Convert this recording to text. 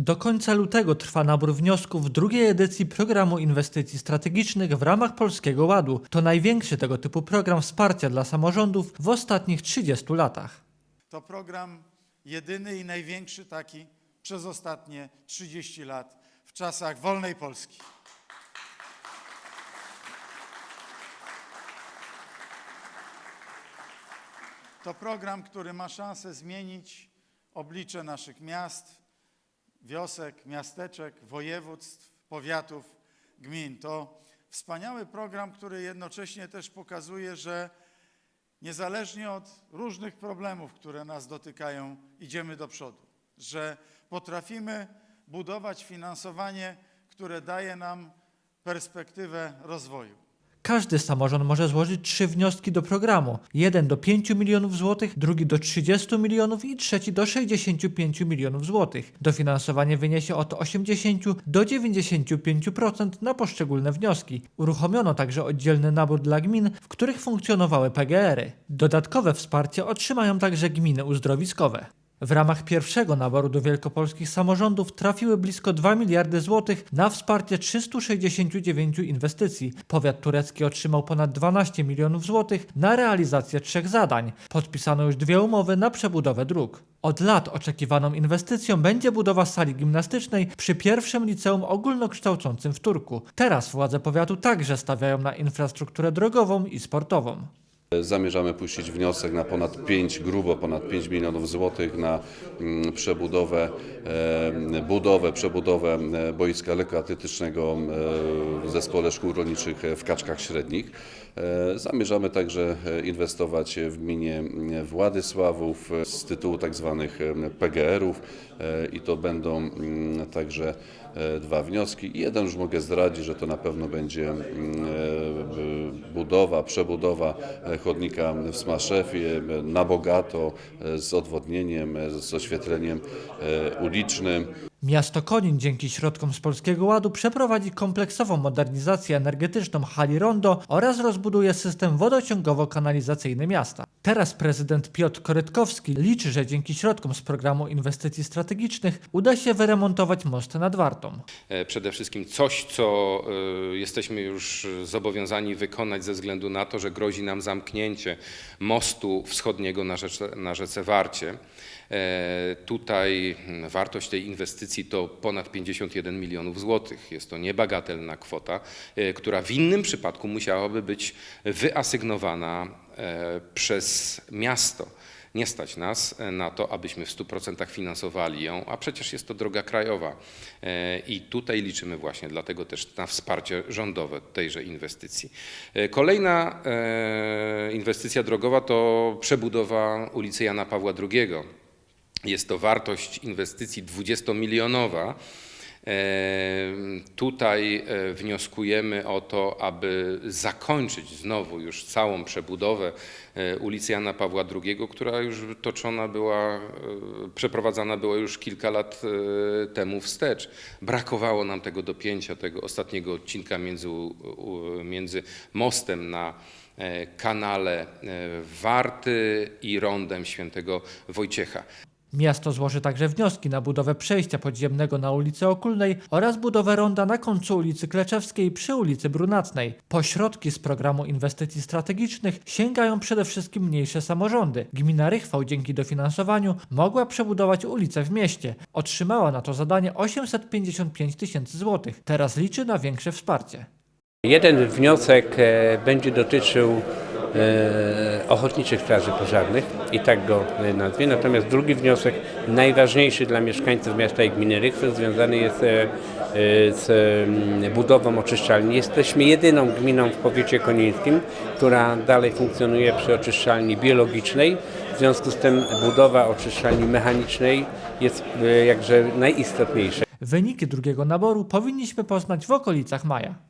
Do końca lutego trwa nabór wniosków drugiej edycji programu inwestycji strategicznych w ramach Polskiego Ładu. To największy tego typu program wsparcia dla samorządów w ostatnich 30 latach. To program jedyny i największy taki przez ostatnie 30 lat w czasach wolnej Polski. To program, który ma szansę zmienić oblicze naszych miast, wiosek, miasteczek, województw, powiatów, gmin. To wspaniały program, który jednocześnie też pokazuje, że niezależnie od różnych problemów, które nas dotykają, idziemy do przodu. Że potrafimy budować finansowanie, które daje nam perspektywę rozwoju. Każdy samorząd może złożyć trzy wnioski do programu. Jeden do 5 milionów złotych, drugi do 30 milionów i trzeci do 65 milionów złotych. Dofinansowanie wyniesie od 80 do 95% na poszczególne wnioski. Uruchomiono także oddzielny nabór dla gmin, w których funkcjonowały PGR-y. Dodatkowe wsparcie otrzymają także gminy uzdrowiskowe. W ramach pierwszego naboru do wielkopolskich samorządów trafiły blisko 2 miliardy złotych na wsparcie 369 inwestycji. Powiat turecki otrzymał ponad 12 milionów złotych na realizację trzech zadań. Podpisano już dwie umowy na przebudowę dróg. Od lat oczekiwaną inwestycją będzie budowa sali gimnastycznej przy pierwszym liceum ogólnokształcącym w Turku. Teraz władze powiatu także stawiają na infrastrukturę drogową i sportową. Zamierzamy puścić wniosek na ponad 5, grubo ponad 5 milionów złotych na mm, przebudowę, e, budowę, przebudowę e, boiska lekkoatletycznego e, w zespole szkół rolniczych w Kaczkach Średnich. Zamierzamy także inwestować w gminie Władysławów z tytułu tak zwanych em, PGR-ów i to będą mm, także dwa wnioski. Jeden już mogę zdradzić, że to na pewno będzie mm, budowa, przebudowa chodnika w Smaszewie na bogato z odwodnieniem, z oświetleniem e, ulicznym. Miasto Konin dzięki środkom z Polskiego Ładu przeprowadzi kompleksową modernizację energetyczną hali Rondo oraz rozbuduje system wodociągowo-kanalizacyjny miasta. Teraz prezydent Piotr Korytkowski liczy, że dzięki środkom z programu inwestycji strategicznych uda się wyremontować most nad Wartą. E, przede wszystkim coś, co e, jesteśmy już zobowiązani wykonać ze względu na to, że grozi nam zamknięcie mostu wschodniego na rzece, na rzece Warcie. E, Tutaj mm, wartość tej inwestycji to ponad 51 milionów złotych. Jest to niebagatelna kwota, która w innym przypadku musiałaby być wyasygnowana przez miasto. Nie stać nas e, na to, abyśmy w 100% finansowali ją, a przecież jest to droga krajowa. E, I tutaj liczymy właśnie dlatego też na wsparcie rządowe tejże inwestycji. E, Kolejna e, inwestycja drogowa to przebudowa ulicy Jana Pawła II. Jest to wartość inwestycji 20-milionowa. Tutaj e, wnioskujemy o to, aby zakończyć znowu już całą przebudowę e, ulicy Jana Pawła II, która już toczona była, e, przeprowadzana była już kilka lat temu wstecz. Brakowało nam tego dopięcia, tego ostatniego odcinka między, między mostem na kanale Warty i rondem świętego Wojciecha. Miasto złoży także wnioski na budowę przejścia podziemnego na ulicy Okulnej oraz budowę ronda na końcu ulicy Kleczewskiej przy ulicy Brunatnej. Pośrodki z programu inwestycji strategicznych sięgają przede wszystkim mniejsze samorządy. Gmina Rychwał dzięki dofinansowaniu mogła przebudować ulicę w mieście. Otrzymała na to zadanie 855 tysięcy złotych. Teraz liczy na większe wsparcie. Jeden wniosek e, będzie dotyczył ochotniczych straży pożarnych i tak go e, nazwie. Natomiast drugi wniosek, najważniejszy dla mieszkańców miasta i gminy Rychwy, związany jest e, e, z mm, budową oczyszczalni. Jesteśmy jedyną gminą w powiecie konińskim, która dalej funkcjonuje przy oczyszczalni biologicznej. W związku z tym budowa oczyszczalni mechanicznej jest e, jakże najistotniejsza. Wyniki drugiego naboru powinniśmy poznać w okolicach maja.